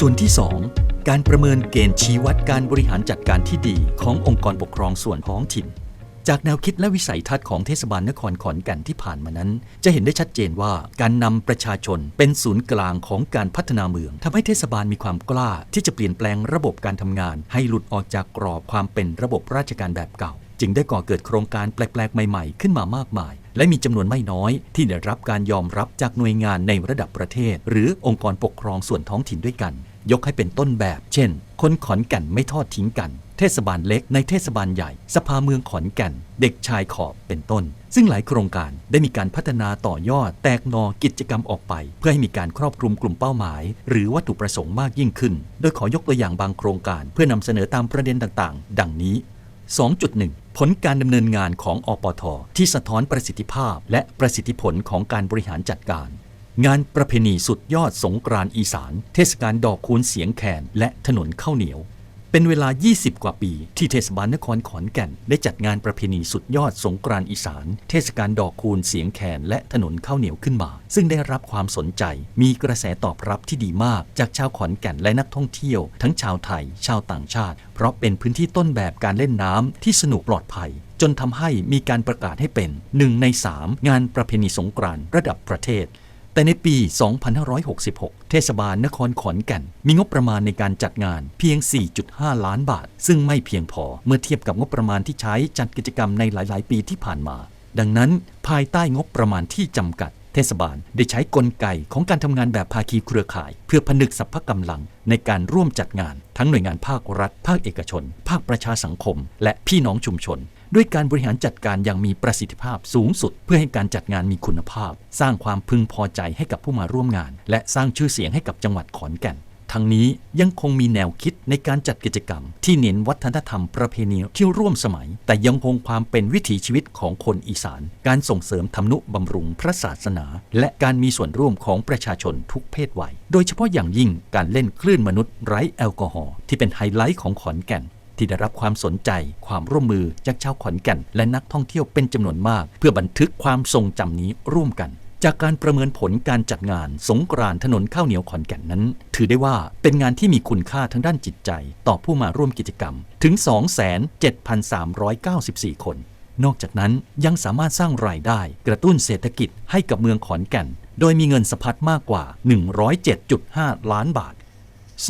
ส่วนที่ 2 การประเมินเกณฑ์ชี้วัดการบริหารจัดการที่ดีขององค์กรปกครองส่วนท้องถิ่น จากแนวคิดและวิสัยทัศน์ของเทศบาลนครขอนแก่นที่ผ่านมานั้น จะเห็นได้ชัดเจนว่าการนำประชาชนเป็นศูนย์กลางของการพัฒนาเมืองทำให้เทศบาลมีความกล้าที่จะเปลี่ยนแปลงระบบการทำงาน ให้หลุดออกจากกรอบความเป็นระบบราชการแบบเก่า จึงได้ก่อเกิดโครงการแปลกๆ ใหม่ ๆ ขึ้นมามากมาย และมีจำนวนไม่น้อยที่ได้รับการยอมรับจากหน่วยงานในระดับประเทศ หรือองค์กรปกครองส่วนท้องถิ่นด้วยกัน ยกให้เป็นต้นแบบ เช่น คนขอนแก่นไม่ทอดทิ้งกัน เทศบาลเล็กในเทศบาลใหญ่ สภาเมืองขอนแก่น เด็กชายขอบเป็นต้น ซึ่งหลายโครงการได้มีการพัฒนาต่อยอด แตกหนอกิจกรรมออกไป เพื่อให้มีการครอบคลุมกลุ่มเป้าหมาย หรือวัตถุประสงค์มากยิ่งขึ้น โดยขอยกตัวอย่างบางโครงการ เพื่อนำเสนอตามประเด็นต่างๆ ดังนี้ 2.1 ผลการดำเนินงานของอปท ที่สะท้อนประสิทธิภาพ และประสิทธิผลของการบริหารจัดการ งานประเพณีสุดยอดสงกรานต์อีสาน เทศกาลดอกคูณเสียงแคนและถนนข้าวเหนียว เป็นเวลา 20 กว่าปีที่เทศบาลนครขอนแก่น ได้จัดงานประเพณีสุดยอดสงกรานต์อีสาน เทศกาลดอกคูณเสียงแคนและถนนข้าวเหนียวขึ้นมา ซึ่งได้รับความสนใจ มีกระแสตอบรับที่ดีมาก จากชาวขอนแก่นและนักท่องเที่ยว ทั้งชาวไทย ชาวต่างชาติ เพราะเป็นพื้นที่ต้นแบบการเล่นน้ำที่สนุกปลอดภัย จนทำให้มีการประกาศให้เป็นหนึ่งใน3งานประเพณีสงกรานต์ระดับประเทศ แต่ในปี 2566 เทศบาลนครขอนแก่น มีงบประมาณในการจัดงานเพียง 4.5 ล้านบาท ซึ่งไม่เพียงพอเมื่อเทียบกับงบประมาณที่ใช้จัดกิจกรรมในหลาย ๆ ปีที่ผ่านมา ดังนั้นภายใต้งบประมาณที่จำกัด เทศบาลได้ใช้กลไกของการทำงานแบบภาคีเครือข่าย เพื่อผนึกสรรพกำลังในการร่วมจัดงาน ทั้งหน่วยงานภาครัฐ ภาคเอกชน ภาคประชาสังคม และพี่น้องชุมชน ด้วยการบริหารจัดการอย่างมีประสิทธิภาพสูงสุด เพื่อให้การจัดงานมีคุณภาพ สร้างความพึงพอใจให้กับผู้มาร่วมงาน และสร้างชื่อเสียงให้กับจังหวัดขอนแก่น ทั้งนี้ยังคงมีแนวคิดในการจัดกิจกรรม ที่เน้นวัฒนธรรมประเพณีที่ร่วมสมัย แต่ยังคงความเป็นวิถีชีวิตของคนอีสาน การส่งเสริมทำนุบำรุงพระศาสนา และการมีส่วนร่วมของประชาชนทุกเพศวัย โดยเฉพาะอย่างยิ่งการเล่นคลื่นมนุษย์ไร้แอลกอฮอล์ที่เป็นไฮไลท์ของขอนแก่นที่ได้รับความสนใจ ความร่วมมือจากชาวขอนแก่น และนักท่องเที่ยวเป็นจำนวนมาก เพื่อบันทึกความทรงจำนี้ร่วมกัน จากการประเมินผลการจัดงานสงกรานต์ถนนข้าวเหนียวขอนแก่นนั้น ถือได้ว่าเป็นงานที่มีคุณค่าทางด้านจิตใจ ต่อผู้มาร่วมกิจกรรมถึง 2,7,394 คน นอกจากนั้นยังสามารถสร้างรายได้กระตุ้นเศรษฐกิจให้กับเมืองขอนแก่น โดยมีเงินสะพัดมากกว่า 107.5 ล้านบาท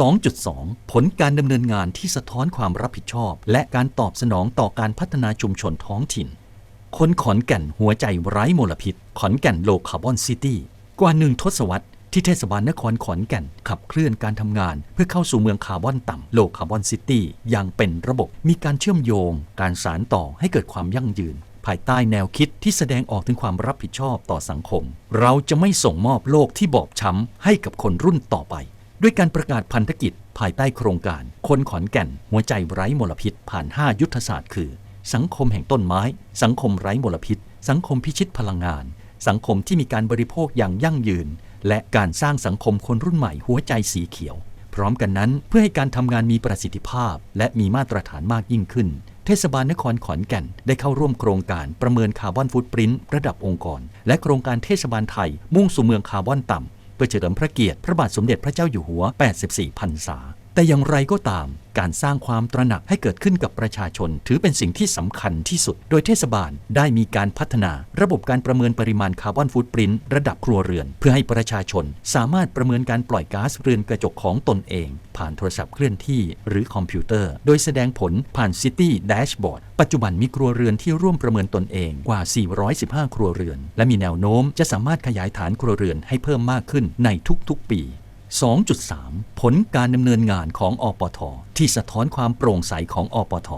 2.2 ผลการดำเนินงานที่สะท้อนความรับผิดชอบ และการตอบสนองต่อการพัฒนาชุมชนท้องถิ่น คนขอนแก่นหัวใจไร้มลพิษ ขอนแก่นโลคาร์บอนซิตี้ กว่าหนึ่งทศวรรษที่เทศบาลนครขอนแก่น ขับเคลื่อนการทำงาน เพื่อเข้าสู่เมืองคาร์บอนต่ำโลคาร์บอนซิตี้อย่างเป็นระบบมีการเชื่อมโยง การสารต่อให้เกิดความยั่งยืน ภายใต้แนวคิดที่แสดงออกถึงความรับผิดชอบต่อสังคม เราจะไม่ส่งมอบโลกที่บอบช้ำให้กับคนรุ่นต่อไป ด้วยการประกาศพันธกิจ ภายใต้โครงการ คนขอนแก่น หัวใจไร้มลพิษผ่าน 5 ยุทธศาสตร์คือ สังคมแห่งต้นไม้ สังคมไร้มลพิษ สังคมพิชิตพลังงาน สังคมที่มีการบริโภคอย่างยั่งยืน และการสร้างสังคมคนรุ่นใหม่หัวใจสีเขียว พร้อมกันนั้นเพื่อให้การทำงานมีประสิทธิภาพ และมีมาตรฐานมากยิ่งขึ้น เทศบาลนครขอนแก่น ได้เข้าร่วมโครงการประเมินคาร์บอนฟุตปรินต์ระดับองค์กร และโครงการเทศบาลไทย มุ่งสู่เมืองคาร์บอนต่ำเพื่อเฉลิมพระเกียรติพระบาทสมเด็จพระเจ้าอยู่หัว 84 พรรษา แต่อย่างไรก็ตาม การสร้างความตระหนักให้เกิดขึ้นกับประชาชน ถือเป็นสิ่งที่สำคัญที่สุด โดยเทศบาลได้มีการพัฒนา ระบบการประเมินปริมาณคาร์บอนฟุตปรินต์ระดับครัวเรือน เพื่อให้ประชาชน สามารถประเมินการปล่อยก๊าซเรือนกระจกของตนเอง ผ่านโทรศัพท์เคลื่อนที่หรือคอมพิวเตอร์ โดยแสดงผลผ่าน City Dashboard ปัจจุบันมีครัวเรือนที่ร่วมประเมินตนเองกว่า 415 ครัวเรือน และมีแนวโน้มจะสามารถขยายฐานครัวเรือนให้เพิ่มมากขึ้นในทุกๆปี 2.3 ผลการดำเนินงานของอปท ที่สะท้อนความโปร่งใสของอปท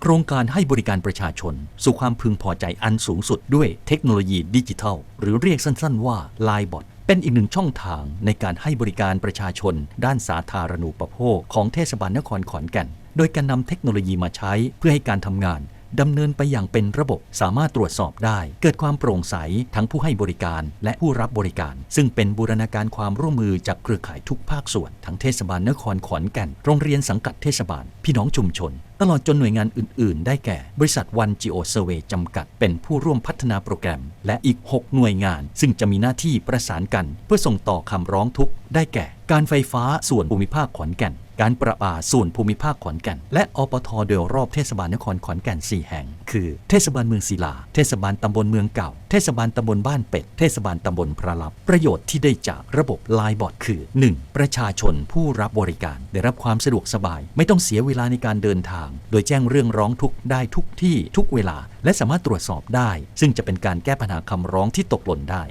โครงการให้บริการประชาชน สู่ความพึงพอใจอันสูงสุดด้วยเทคโนโลยีดิจิทัล หรือเรียกสั้นๆว่า Line Bot เป็นอีกหนึ่งช่องทางในการให้บริการประชาชน ด้านสาธารณูปโภคของเทศบาลนครขอนแก่น โดยการนำเทคโนโลยีมาใช้เพื่อให้การทำงาน ดำเนินไปอย่างเป็นระบบสามารถตรวจสอบได้ เกิดความโปร่งใสทั้งผู้ให้บริการและผู้รับบริการ ซึ่งเป็นบูรณาการความร่วมมือจากเครือข่ายทุกภาคส่วน ทั้งเทศบาลนครขอนแก่น โรงเรียนสังกัดเทศบาล พี่น้องชุมชน ตลอดจนหน่วยงานอื่น ๆ ได้แก่ บริษัทวันจีโอเซเวจำกัด เป็นผู้ร่วมพัฒนาโปรแกรม และอีก 6 หน่วยงาน ซึ่งจะมีหน้าที่ประสานกัน เพื่อส่งต่อคำร้องทุกข์ได้แก่ การไฟฟ้าส่วนภูมิภาคขอนแก่น การประปาส่วนภูมิภาคขอนแก่น และอปทโดยรอบเทศบาลนครขอนแก่น 4 แห่ง คือเทศบาลเมืองศิลา เทศบาลตำบลเมืองเก่า เทศบาลตำบลบ้านเป็ด เทศบาลตำบลพระลับ ประโยชน์ที่ได้จากระบบไลน์บอร์ดคือ 1. ประชาชนผู้รับบริการได้รับความสะดวกสบาย ไม่ต้องเสียเวลาในการเดินทาง โดยแจ้งเรื่องร้องทุกข์ได้ทุกที่ทุกเวลา และสามารถตรวจสอบได้ ซึ่งจะเป็นการแก้ปัญหาคำร้องที่ตกหล่นได้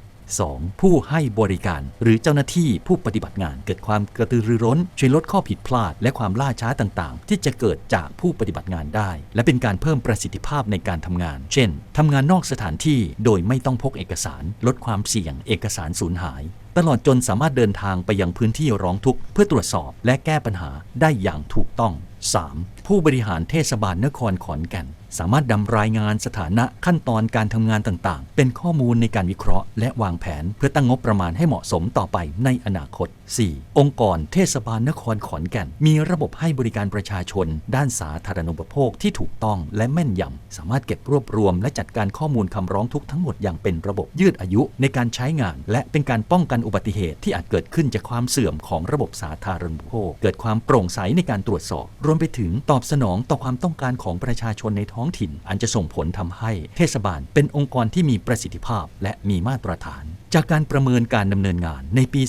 2. ผู้ให้บริการ หรือเจ้าหน้าที่ผู้ปฏิบัติงาน เกิดความกระตือรือร้น ช่วยลดข้อผิดพลาด และความล่าช้าต่างๆ ที่จะเกิดจากผู้ปฏิบัติงานได้ และเป็นการเพิ่มประสิทธิภาพในการทำงาน เช่นทำงานนอกสถานที่โดยไม่ต้องพกเอกสาร ลดความเสี่ยง เอกสารสูญหายตลอดจนสามารถเดินทางไปยังพื้นที่ร้องทุกข์เพื่อตรวจสอบและแก้ปัญหาได้อย่างถูกต้อง 3. ผู้บริหารเทศบาลนครขอนแก่น สามารถดำรายงานสถานะขั้นตอนการทำงานต่างๆ เป็นข้อมูลในการวิเคราะห์ และวางแผนเพื่อตั้งงบประมาณให้เหมาะสมต่อไปในอนาคต 4. องค์กรเทศบาลนครขอนแก่น มีระบบให้บริการประชาชน ด้านสาธารณูปโภคที่ถูกต้องและแม่นยำสามารถเก็บรวบรวม และจัดการข้อมูลคำร้องทุกทั้งหมดอย่างเป็นระบบยืดอายุในการใช้งาน และเป็นการป้องกันอุบัติเหตุที่อาจเกิดขึ้นจากความเสื่อมของระบบสาธารณูปโภค เกิดความโปร่งใสในการตรวจสอบ รวมไปถึงตอบสนองต่อความต้องการของประชาชนในท้องถิ่น อันจะส่งผลทำให้เทศบาลเป็นองค์กรที่มีประสิทธิภาพและมีมาตรฐาน จากการประเมินการดำเนินงานในปี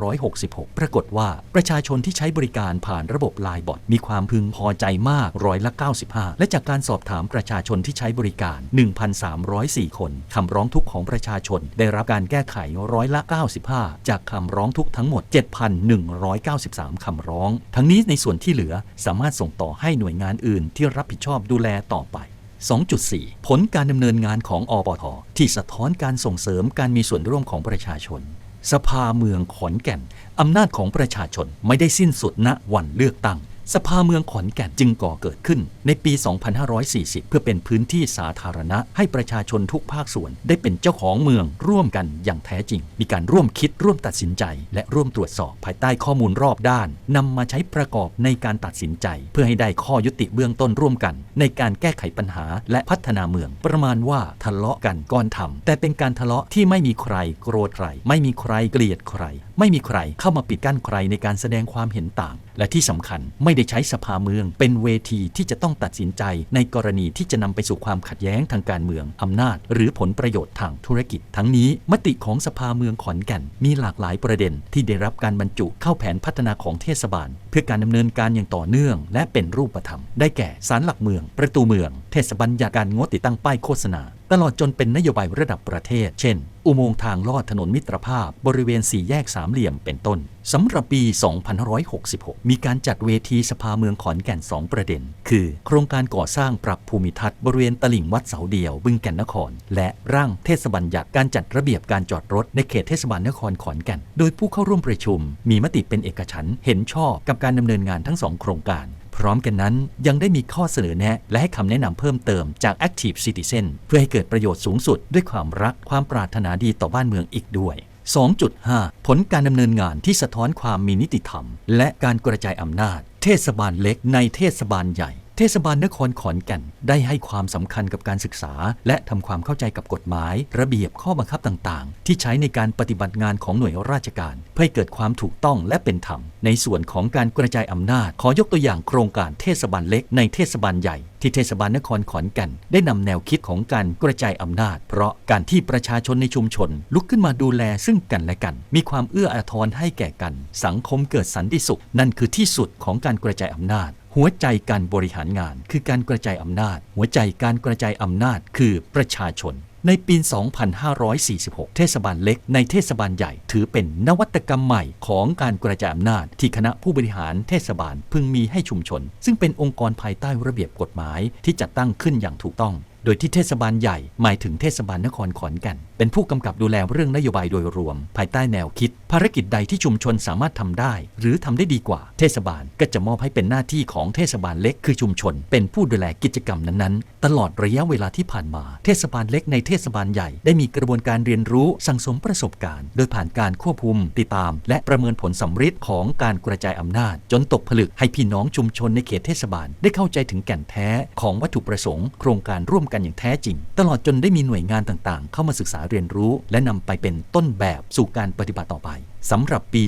2566 ปรากฏว่าประชาชนที่ใช้บริการผ่านระบบไลน์บอทมีความพึงพอใจมากร้อยละ 95 และจากการสอบถามประชาชนที่ใช้บริการ 1,304 คนคำร้องทุกข์ของประชาชน ได้รับการแก้ไขร้อยละ 95 จากคำร้องทุกข์ทั้งหมด 7,193 คำร้อง ทั้งนี้ในส่วนที่เหลือสามารถส่งต่อให้หน่วยงานอื่นที่รับผิดชอบดูแลต่อไป 2.4 ผลการดำเนินงานของอปท ที่สะท้อนการส่งเสริมการมีส่วนร่วมของประชาชน สภาเมืองขอนแก่น อำนาจของประชาชนไม่ได้สิ้นสุดณวันเลือกตั้ง สภาเมืองขอนแก่นจึงก่อเกิดขึ้น ในปี 2540 เพื่อเป็นพื้นที่สาธารณะ ให้ประชาชนทุกภาคส่วน ได้เป็นเจ้าของเมืองร่วมกันอย่างแท้จริง มีการร่วมคิดร่วมตัดสินใจ และร่วมตรวจสอบภายใต้ข้อมูลรอบด้านนำมาใช้ประกอบในการตัดสินใจ เพื่อให้ได้ข้อยุติเบื้องต้นร่วมกัน ในการแก้ไขปัญหาและพัฒนาเมือง ประมาณว่าทะเลาะกันก่อนทำแต่เป็นการทะเลาะที่ไม่มีใครโกรธใคร ไม่มีใครเกลียดใครไม่มีใครเข้ามาปิดกั้นใครในการแสดงความเห็นต่าง และที่สำคัญไม่ได้ใช้สภาเมือง เป็นเวทีที่จะต้องตัดสินใจ ในกรณีที่จะนำไปสู่ความขัดแย้งทางการเมืองอำนาจ หรือผลประโยชน์ทางธุรกิจ ทั้งนี้มติของสภาเมืองขอนแก่น มีหลากหลายประเด็น ที่ได้รับการบรรจุเข้าแผนพัฒนาของเทศบาล เพื่อการดำเนินการอย่างต่อเนื่อง และเป็นรูปธรรม ได้แก่ศาลหลักเมือง ประตูเมือง เทศบัญญัติการงดติดตั้งป้ายโฆษณา ตลอดจนเป็นนโยบายระดับประเทศ เช่น อุโมงค์ทางลอดถนนมิตรภาพ บริเวณสี่แยกสามเหลี่ยมเป็นต้นสำหรับปี 2566 มีการจัดเวทีสภาเมืองขอนแก่น 2 ประเด็น คือ โครงการก่อสร้างปรับภูมิทัศน์บริเวณตลิ่งวัดเสาเดียว บึงแก่นนคร และร่างเทศบัญญัติการจัดระเบียบการจอดรถในเขตเทศบาลนครขอนแก่น โดยผู้เข้าร่วมประชุม มีมติเป็นเอกฉันท์เห็นชอบกับการดำเนินงานทั้งสองโครงการ พร้อมกันนั้นยังได้มีข้อเสนอแนะ และให้คำแนะนำเพิ่มเติมจาก Active Citizen เพื่อให้เกิดประโยชน์สูงสุดด้วยความรักความปรารถนาดีต่อบ้านเมืองอีกด้วย 2.5 ผลการดำเนินงานที่สะท้อนความมีนิติธรรม และการกระจายอำนาจ เทศบาลเล็กในเทศบาลใหญ่ เทศบาลนครขอนแก่นได้ให้ความสำคัญกับการศึกษา และทำความเข้าใจกับกฎหมาย ระเบียบข้อบังคับต่างๆ ที่ใช้ในการปฏิบัติงานของหน่วยราชการ เพื่อให้เกิดความถูกต้องและเป็นธรรม ในส่วนของการกระจายอำนาจ ขอยกตัวอย่างโครงการเทศบาลเล็กในเทศบาลใหญ่ ที่เทศบาลนครขอนแก่นได้นำแนวคิดของการกระจายอำนาจ เพราะการที่ประชาชนในชุมชน ลุกขึ้นมาดูแลซึ่งกันและกัน มีความเอื้ออาทรให้แก่กัน สังคมเกิดสันติสุข นั่นคือที่สุดของการกระจายอำนาจ หัวใจการบริหารงานคือการกระจายอำนาจ หัวใจการกระจายอำนาจคือประชาชน ในปี 2546 เทศบาลเล็กในเทศบาลใหญ่ ถือเป็นนวัตกรรมใหม่ของการกระจายอำนาจ ที่คณะผู้บริหารเทศบาลพึงมีให้ชุมชน ซึ่งเป็นองค์กรภายใต้ระเบียบกฎหมายที่จัดตั้งขึ้นอย่างถูกต้อง โดยที่เทศบาลใหญ่หมายถึงเทศบาลนครขอนแก่นเป็นผู้กำกับดูแลเรื่องนโยบายโดยรวม ภายใต้แนวคิด ภารกิจใดที่ชุมชนสามารถทำได้ หรือทำได้ดีกว่า เทศบาลก็จะมอบให้เป็นหน้าที่ของเทศบาลเล็กคือชุมชน เป็นผู้ดูแลกิจกรรมนั้นๆ ตลอดระยะเวลาที่ผ่านมา เทศบาลเล็กในเทศบาลใหญ่ได้มีกระบวนการเรียนรู้สั่งสมประสบการณ์ โดยผ่านการควบคุม ติดตาม และประเมินผลสำฤทธิ์ของการกระจายอำนาจ จนตกผลึกให้พี่น้องชุมชนในเขตเทศบาลได้เข้าใจถึงแก่นแท้ของวัตถุประสงค์ โครงการร่วมกันอย่างแท้จริง ตลอดจนได้มีหน่วยงานต่างๆ เข้ามาศึกษาเรียนรู้ และนำไปเป็นต้นแบบสู่การปฏิบัติต่อไปสำหรับปี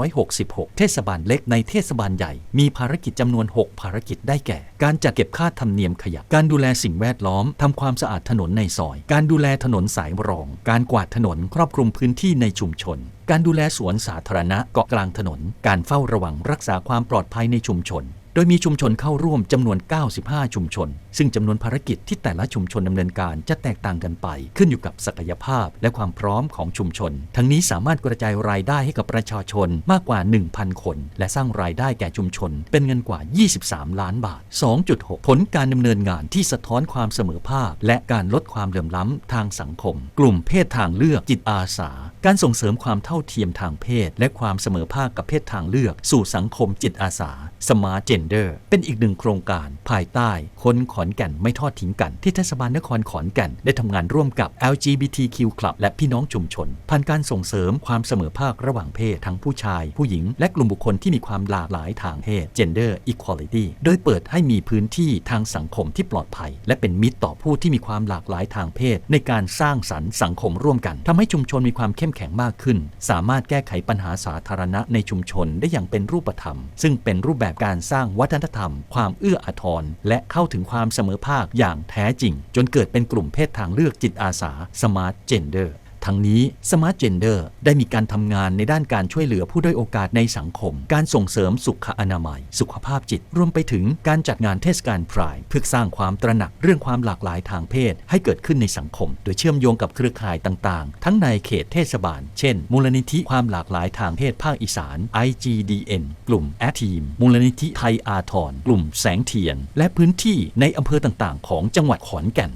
2566 เทศบาลเล็กในเทศบาลใหญ่ มีภารกิจจำนวน 6 ภารกิจได้แก่ การจัดเก็บค่าธรรมเนียมขยะ การดูแลสิ่งแวดล้อม ทำความสะอาดถนนในซอย การดูแลถนนสายรอง การกวาดถนนครอบคลุมพื้นที่ในชุมชน การดูแลสวนสาธารณะเกาะกลางถนน การเฝ้าระวังรักษาความปลอดภัยในชุมชน โดยมีชุมชนเข้าร่วมจำนวน 95 ชุมชน ซึ่งจำนวนภารกิจที่แต่ละชุมชนดำเนินการจะแตกต่างกันไป ขึ้นอยู่กับศักยภาพและความพร้อมของชุมชน ทั้งนี้สามารถกระจายรายได้ให้กับประชาชนมากกว่า 1,000 คน และสร้างรายได้แก่ชุมชน เป็นเงินกว่า 23 ล้านบาท 2.6 ผลการดำเนินงานที่สะท้อนความเสมอภาค และการลดความเหลื่อมล้ำทางสังคม กลุ่มเพศทางเลือกจิตอาสา การส่งเสริมความเท่าเทียมทางเพศ และความเสมอภาคกับเพศทางเลือก สู่สังคมจิตอาสา Smart Gender เเป็นอีกหนึ่งโครงการภายใต้ คนขอนแก่นไม่ทอดทิ้งกัน ที่เทศบาลนครขอนแก่นได้ทำงานร่วมกับ LGBTQ Club และพี่น้องชุมชน ผ่านการส่งเสริมความเสมอภาคระหว่างเพศทั้งผู้ชาย ผู้หญิง และกลุ่มบุคคลที่มีความหลากหลายทางเพศ Gender Equality โดยเปิดให้มีพื้นที่ทางสังคมที่ปลอดภัย และเป็นมิตรต่อผู้ที่มีความหลากหลายทางเพศ ในการสร้างสรรค์สังคมร่วมกันทำให้ชุมชนมีความเข้มแข็งมากขึ้น สามารถแก้ไขปัญหาสาธารณะในชุมชนได้อย่างเป็นรูปธรรม ซึ่งเป็นรูปแบบการสร้างวัฒนธรรม ความเอื้ออาทร และเข้าถึงความเสมอภาคอย่างแท้จริง จนเกิดเป็นกลุ่มเพศทางเลือกจิตอาสาสมาร์ทเจนเดอร์ ทั้งนี้ Smart Gender ได้มีการทำงานในด้านการช่วยเหลือผู้ด้อยโอกาสในสังคม การส่งเสริมสุขอนามัย สุขภาพจิต รวมไปถึงการจัดงานเทศกาลพราย เพื่อสร้างความตระหนักเรื่องความหลากหลายทางเพศ ให้เกิดขึ้นในสังคม โดยเชื่อมโยงกับเครือข่ายต่างๆ ทั้งในเขตเทศบาล เช่น มูลนิธิความหลากหลายทางเพศภาคอีสาน IGDN กลุ่มแอทีมมูลนิธิไทยอาทรกลุ่มแสงเทียน และพื้นที่ในอำเภอต่างๆ ของจังหวัดขอนแก่น